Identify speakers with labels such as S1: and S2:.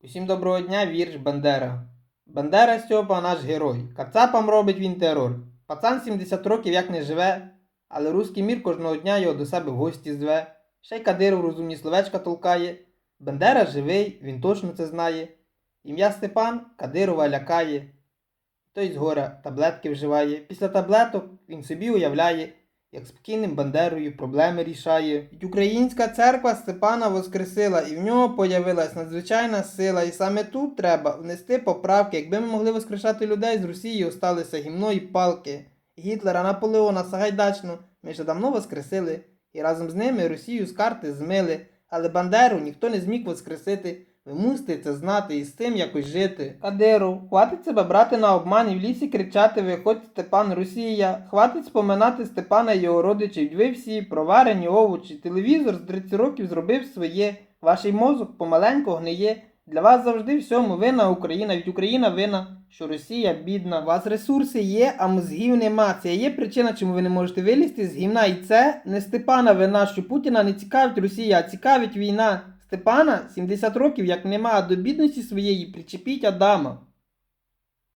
S1: Усім доброго дня, вірш Бандера. Бандера Стьопа наш герой. Кацапам робить він терор. Пацан 70 років як не живе, але руський мір кожного дня його до себе в гості зве. Ще й Кадиров розумні словечка толкає. Бандера живий, він точно це знає. Ім'я Степан Кадирова лякає. Той з горя таблетки вживає. Після таблеток він собі уявляє, як спокійним Бандерою проблеми рішає. І Українська церква Степана воскресила, і в нього появилась надзвичайна сила. І саме тут треба внести поправки. Якби ми могли воскрешати людей з Росії, осталися гімно палки. Гітлера, Наполеона, Сагайдачну ми вже давно воскресили, і разом з ними Росію з карти змили. Але Бандеру ніхто не зміг воскресити. Ви мусите це знати і з цим якось жити. Кадиру, хватить себе брати на обман і в лісі кричати Виходь Степан Росія. Хватить споминати Степана і його родичів. Ви всі проварені овочі. Телевізор з 30 років зробив своє. Ваш мозок помаленьку гниє. Для вас завжди всьому винна Україна, від Україна винна, що Росія бідна. У вас ресурси є, а мозгів нема. Це є причина, чому ви не можете вилізти з гімна. І це не Степана вина, що Путіна не цікавить Росія, а цікавить війна. Степана 70 років як нема, до бідності своєї причепіть Адама.